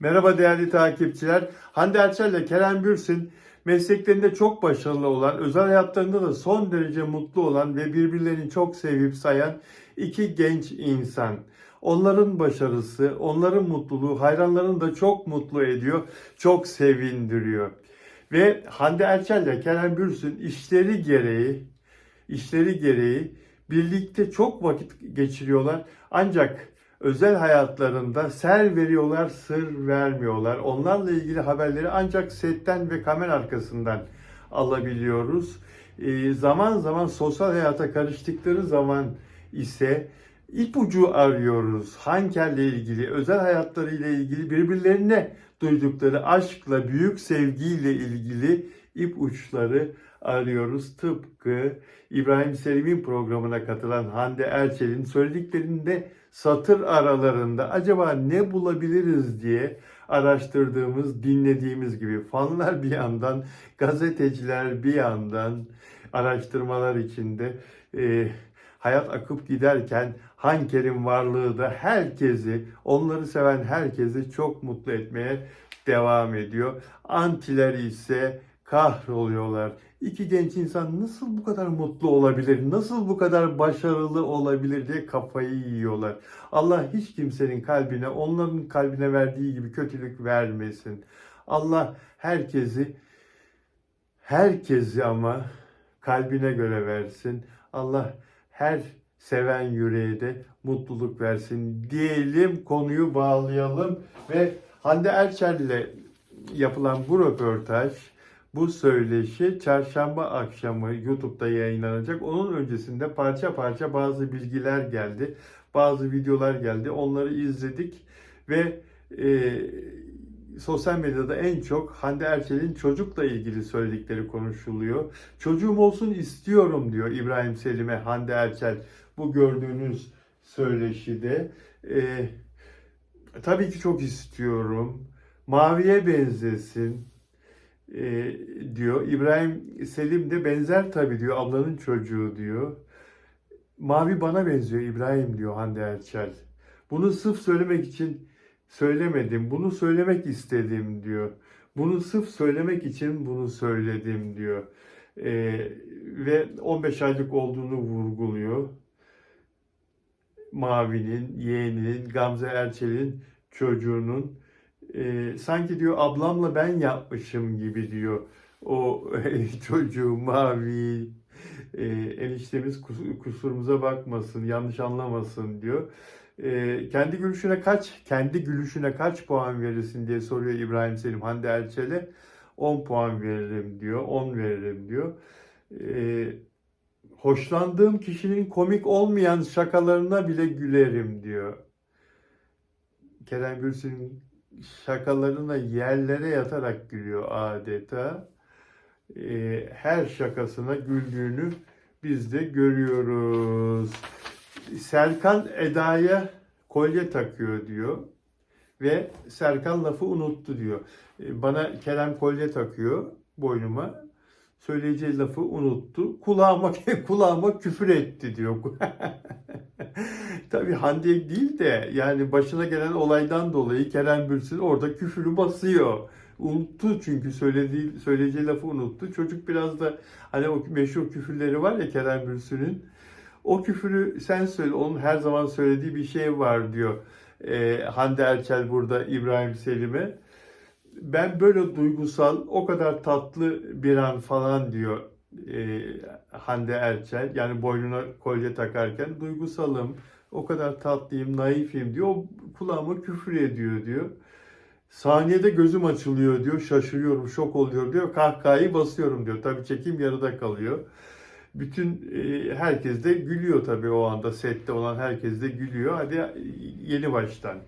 Merhaba değerli takipçiler. Hande Erçel ile Kerem Bürsin mesleklerinde çok başarılı olan, özel hayatlarında da son derece mutlu olan ve birbirlerini çok sevip sayan iki genç insan. Onların başarısı, onların mutluluğu hayranlarını da çok mutlu ediyor, çok sevindiriyor. Ve Hande Erçel ile Kerem Bürsin işleri gereği, işleri gereği birlikte çok vakit geçiriyorlar. Ancak özel hayatlarında ser veriyorlar, sır vermiyorlar. Onlarla ilgili haberleri ancak setten ve kamera arkasından alabiliyoruz. Ee, zaman zaman sosyal hayata karıştıkları zaman ise ipucu arıyoruz. Hanker'le ilgili, özel hayatlarıyla ilgili birbirlerine duydukları aşkla, büyük sevgiyle ilgili ipuçları arıyoruz. Tıpkı İbrahim Selim'in programına katılan Hande Erçel'in söylediklerinde satır aralarında acaba ne bulabiliriz diye araştırdığımız, dinlediğimiz gibi fanlar bir yandan, gazeteciler bir yandan araştırmalar içinde e, hayat akıp giderken Hanker'in varlığı da herkesi, onları seven herkesi çok mutlu etmeye devam ediyor. Antiler ise kahroluyorlar. İki genç insan nasıl bu kadar mutlu olabilir, nasıl bu kadar başarılı olabilir diye kafayı yiyorlar. Allah hiç kimsenin kalbine, onların kalbine verdiği gibi kötülük vermesin. Allah herkesi, herkesi ama kalbine göre versin. Allah her seven yüreğe de mutluluk versin diyelim konuyu bağlayalım ve Hande Erçel ile yapılan bu röportaj bu söyleşi çarşamba akşamı YouTube'da yayınlanacak. Onun öncesinde parça parça bazı bilgiler geldi. Bazı videolar geldi. Onları izledik ve e, sosyal medyada en çok Hande Erçel'in çocukla ilgili söyledikleri konuşuluyor. Çocuğum olsun istiyorum diyor İbrahim Selim'e Hande Erçel bu gördüğünüz söyleşide. E, tabii ki çok istiyorum. Maviye benzesin e, diyor. İbrahim Selim de benzer tabii diyor. Ablanın çocuğu diyor. Mavi bana benziyor İbrahim diyor Hande Erçel. Bunu sırf söylemek için söylemedim. Bunu söylemek istedim diyor. Bunu sırf söylemek için bunu söyledim diyor. E, ve 15 aylık olduğunu vurguluyor. Mavi'nin, yeğeninin, Gamze Erçel'in çocuğunun e, sanki diyor ablamla ben yapmışım gibi diyor o çocuğu mavi e, eniştemiz kus- kusurumuza bakmasın yanlış anlamasın diyor. E, kendi gülüşüne kaç kendi gülüşüne kaç puan verirsin diye soruyor İbrahim Selim Hande Erçel'e 10 puan veririm diyor 10 veririm diyor. E, hoşlandığım kişinin komik olmayan şakalarına bile gülerim diyor. Kerem Bürsin'in şakalarına yerlere yatarak gülüyor adeta. Ee, her şakasına güldüğünü biz de görüyoruz. Serkan Eda'ya kolye takıyor diyor. Ve Serkan lafı unuttu diyor. Ee, Bana Kerem kolye takıyor boynuma. Söyleyeceği lafı unuttu. Kulağıma kulağıma küfür etti diyor. Tabii Hande değil de yani başına gelen olaydan dolayı Kerem Bürsin orada küfürü basıyor. Unuttu çünkü söylediği söyleyeceği lafı unuttu. Çocuk biraz da hani o meşhur küfürleri var ya Kerem Bürsin'in. O küfürü sen söyle. Onun her zaman söylediği bir şey var diyor. Ee, Hande Erçel burada İbrahim Selim'e. Ben böyle duygusal, o kadar tatlı bir an falan diyor e, Hande Erçel. Yani boynuna kolye takarken duygusalım, o kadar tatlıyım, naifim diyor. O kulağıma küfür ediyor diyor. Saniyede gözüm açılıyor diyor. Şaşırıyorum, şok oluyor diyor. Kahkahayı basıyorum diyor. Tabii çekim yarıda kalıyor. Bütün e, herkes de gülüyor tabii o anda. Sette olan herkes de gülüyor. Hadi yeni baştan.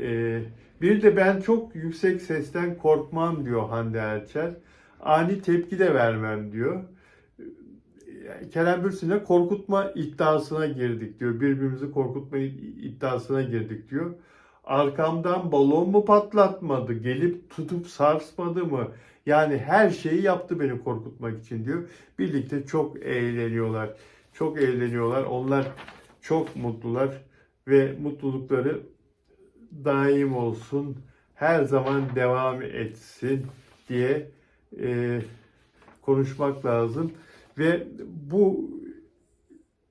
E, bir de ben çok yüksek sesten korkmam diyor Hande Erçel. Ani tepki de vermem diyor. Kerem Bürsin'e korkutma iddiasına girdik diyor. Birbirimizi korkutma iddiasına girdik diyor. Arkamdan balon mu patlatmadı, gelip tutup sarsmadı mı? Yani her şeyi yaptı beni korkutmak için diyor. Birlikte çok eğleniyorlar. Çok eğleniyorlar. Onlar çok mutlular ve mutlulukları daim olsun. her zaman devam etsin diye e, konuşmak lazım. Ve bu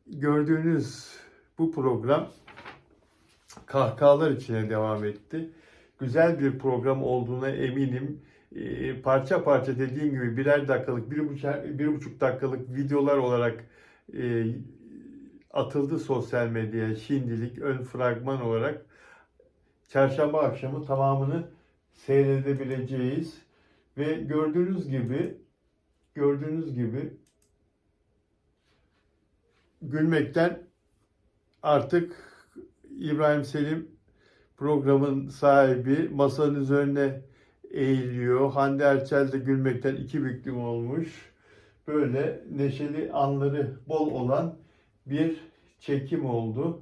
gördüğünüz bu program kahkahalar içine devam etti. Güzel bir program olduğuna eminim. Ee, parça parça dediğim gibi birer dakikalık, bir buçuk, bir buçuk dakikalık videolar olarak e, atıldı sosyal medyaya şimdilik ön fragman olarak. Çarşamba akşamı tamamını seyredebileceğiz. Ve gördüğünüz gibi gördüğünüz gibi gülmekten artık İbrahim Selim programın sahibi masanın üzerine eğiliyor. Hande Erçel de gülmekten iki büklüm olmuş. Böyle neşeli anları bol olan bir çekim oldu.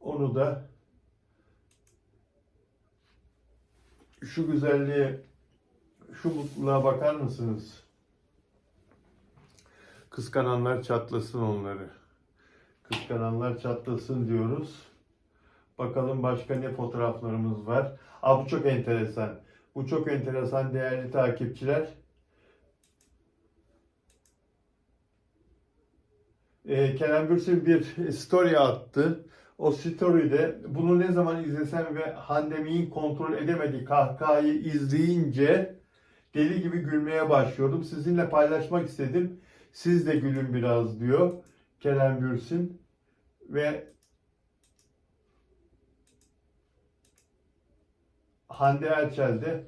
Onu da şu güzelliğe, şu mutluluğa bakar mısınız? Kıskananlar çatlasın onları. Kıskananlar çatlasın diyoruz. Bakalım başka ne fotoğraflarımız var. Aa, bu çok enteresan. Bu çok enteresan değerli takipçiler. Ee, Kerem Bürsin bir story attı. O story'de bunu ne zaman izlesem ve Hande'min kontrol edemediği kahkahayı izleyince deli gibi gülmeye başlıyordum. Sizinle paylaşmak istedim. Siz de gülün biraz diyor Kerem Bürsin. Ve Hande Erçel de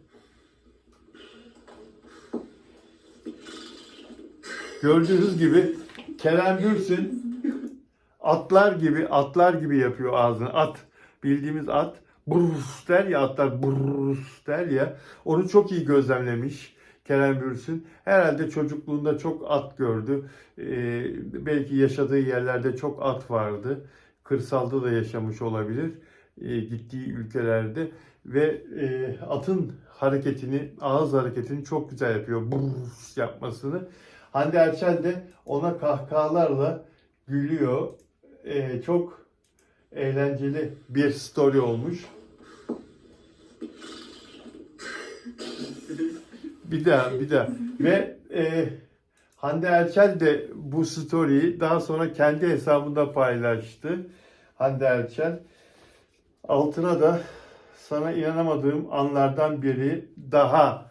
gördüğünüz gibi Kerem Bürsin atlar gibi atlar gibi yapıyor ağzını. At bildiğimiz at brus der ya atlar brus der ya onu çok iyi gözlemlemiş Kerem Bürsin. Herhalde çocukluğunda çok at gördü. Ee, belki yaşadığı yerlerde çok at vardı. Kırsalda da yaşamış olabilir. Ee, gittiği ülkelerde ve e, atın hareketini, ağız hareketini çok güzel yapıyor. Brus yapmasını. Hande Erçel de ona kahkahalarla gülüyor. Ee, çok eğlenceli bir story olmuş. Bir daha, bir daha. Ve e, Hande Erçel de bu story'i daha sonra kendi hesabında paylaştı. Hande Erçel. Altına da sana inanamadığım anlardan biri daha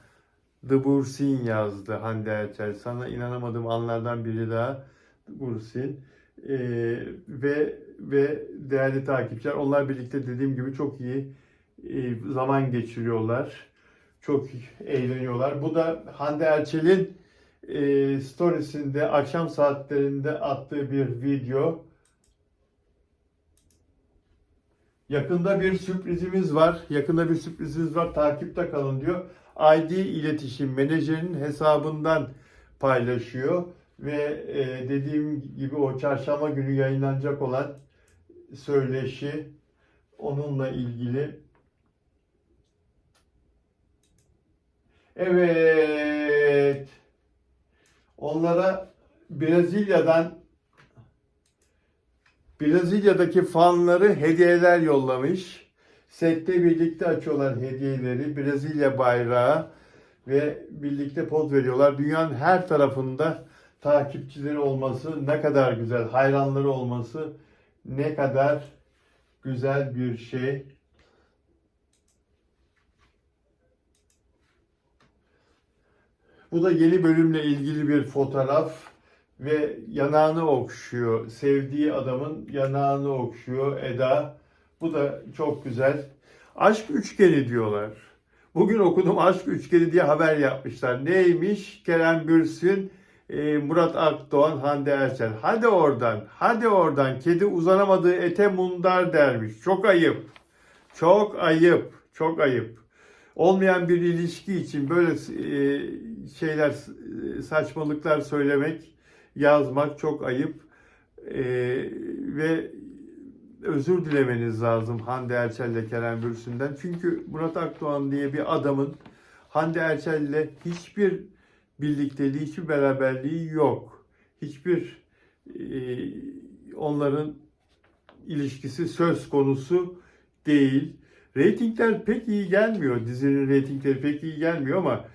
The Bursin yazdı Hande Erçel. Sana inanamadığım anlardan biri daha Bursin. Ee, ve ve değerli takipçiler onlar birlikte dediğim gibi çok iyi e, zaman geçiriyorlar. Çok eğleniyorlar. Bu da Hande Erçel'in e, storiesinde akşam saatlerinde attığı bir video. Yakında bir sürprizimiz var. Yakında bir sürprizimiz var. Takipte kalın diyor. ID iletişim menajerinin hesabından paylaşıyor ve e, dediğim gibi o çarşamba günü yayınlanacak olan söyleşi onunla ilgili. Evet. Onlara Brezilya'dan Brezilya'daki fanları hediyeler yollamış. Sette birlikte açıyorlar hediyeleri. Brezilya bayrağı ve birlikte poz veriyorlar. Dünyanın her tarafında takipçileri olması ne kadar güzel, hayranları olması ne kadar güzel bir şey. Bu da yeni bölümle ilgili bir fotoğraf ve yanağını okşuyor. Sevdiği adamın yanağını okşuyor Eda. Bu da çok güzel. Aşk üçgeni diyorlar. Bugün okudum aşk üçgeni diye haber yapmışlar. Neymiş? Kerem Bürsin, e, Murat Akdoğan, Hande Erçel. Hadi oradan, hadi oradan. Kedi uzanamadığı ete mundar dermiş. Çok ayıp. Çok ayıp. Çok ayıp. Olmayan bir ilişki için böyle e, şeyler, saçmalıklar söylemek, yazmak çok ayıp. E, ve özür dilemeniz lazım Hande Erçel ile Kerem Bürsin'den. Çünkü Murat Akdoğan diye bir adamın Hande Erçel ile hiçbir birlikteliği, hiçbir beraberliği yok. Hiçbir e, onların ilişkisi söz konusu değil. Reytingler pek iyi gelmiyor. Dizinin reytingleri pek iyi gelmiyor ama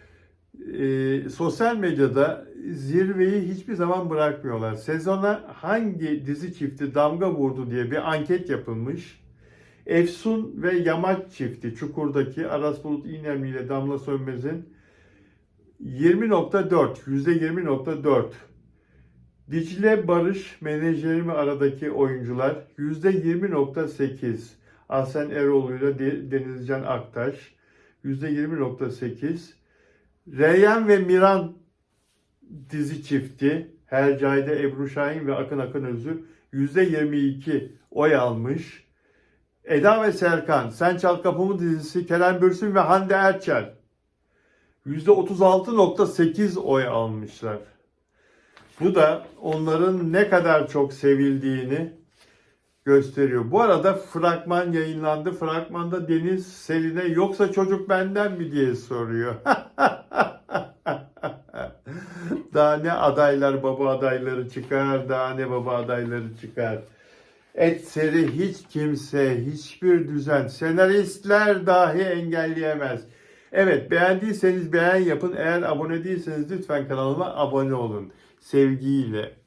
e, sosyal medyada zirveyi hiçbir zaman bırakmıyorlar. Sezona hangi dizi çifti damga vurdu diye bir anket yapılmış. Efsun ve Yamaç çifti Çukur'daki Aras Bulut İynemli ile Damla Sönmez'in 20.4, %20.4. Dicle Barış menajerimi aradaki oyuncular %20.8. Ahsen Eroğlu ile De- Denizcan Aktaş %20.8. Reyyan ve Miran dizi çifti Hercai'de Ebru Şahin ve Akın Akın Özü %22 oy almış. Eda ve Serkan, Sen Çal Kapımı dizisi Kerem Bürsin ve Hande Erçel %36.8 oy almışlar. Bu da onların ne kadar çok sevildiğini gösteriyor. Bu arada fragman yayınlandı. Fragmanda Deniz Selin'e yoksa çocuk benden mi diye soruyor. daha ne adaylar baba adayları çıkar, daha ne baba adayları çıkar. Etseri hiç kimse, hiçbir düzen, senaristler dahi engelleyemez. Evet beğendiyseniz beğen yapın. Eğer abone değilseniz lütfen kanalıma abone olun. Sevgiyle.